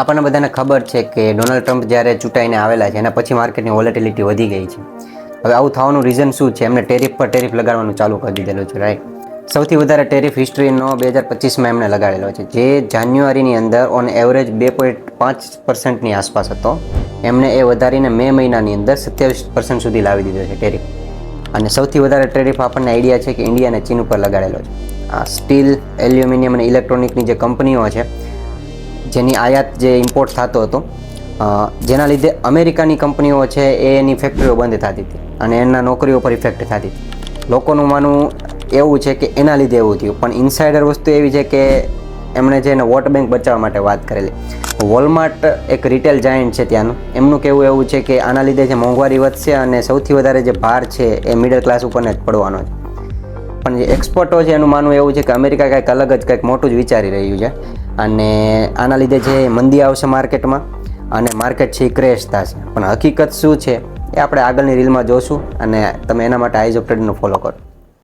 આપણને બધાને ખબર છે કે ડોનાલ્ડ ટ્રમ્પ જ્યારે ચૂંટાઈને આવેલા છે, એના પછી માર્કેટની વોલેટિલિટી વધી ગઈ છે. હવે આવું થવાનું રીઝન શું છે? એમને ટેરિફ પર ટેરિફ લગાડવાનું ચાલુ કરી દીધેલું છે રાઈટ સૌથી વધારે ટેરિફ હિસ્ટ્રીનો બે હજાર પચીસમાં એમણે લગાડેલો છે. જે જાન્યુઆરીની અંદર ઓન એવરેજ બે પોઈન્ટ પાંચ પર્સન્ટની આસપાસ હતો. એમણે એ વધારીને મે મહિનાની અંદર સત્યાવીસ પર્સન્ટ સુધી લાવી દીધો છે ટેરિફ અને સૌથી વધારે ટેરિફ આપણને આઈડિયા છે કે ઇન્ડિયા અને ચીન ઉપર લગાડેલો છે. આ સ્ટીલ એલ્યુમિનિયમ અને ઇલેક્ટ્રોનિકની જે કંપનીઓ છે જેની આયાત જે ઇમ્પોર્ટ થતો હતો જેના લીધે અમેરિકાની કંપનીઓ છે એ એની ફેક્ટરીઓ બંધ થતી હતી અને એના નોકરીઓ પર ઇફેક્ટ થતી હતી. લોકોનું માનવું એવું છે કે એના લીધે એવું થયું, પણ ઇન્સાઇડર વસ્તુ એવી છે કે એમણે છે એને વોટ બેંક બચાવવા માટે વાત કરેલી. વોલમાર્ટ એક રિટેલ જાયન્ટ છે ત્યાંનું. એમનું કહેવું એવું છે કે આના લીધે જે મોંઘવારી વધશે અને સૌથી વધારે જે ભાર છે એ મિડલ ક્લાસ ઉપર જ પડવાનો છે. પણ જે એક્સપર્ટો છે એનું માનવું એવું છે કે અમેરિકા કંઈક અલગ જ કંઈક મોટું જ વિચારી રહ્યું છે. અને આના લીધે જે મંદી આવશે માર્કેટમાં અને માર્કેટ છે એ ક્રેશ થશે. પણ હકીકત શું છે એ આપણે આગળની રીલમાં જોશું અને તમે એના માટે આઈઝ ઓફ ફોલો કરો.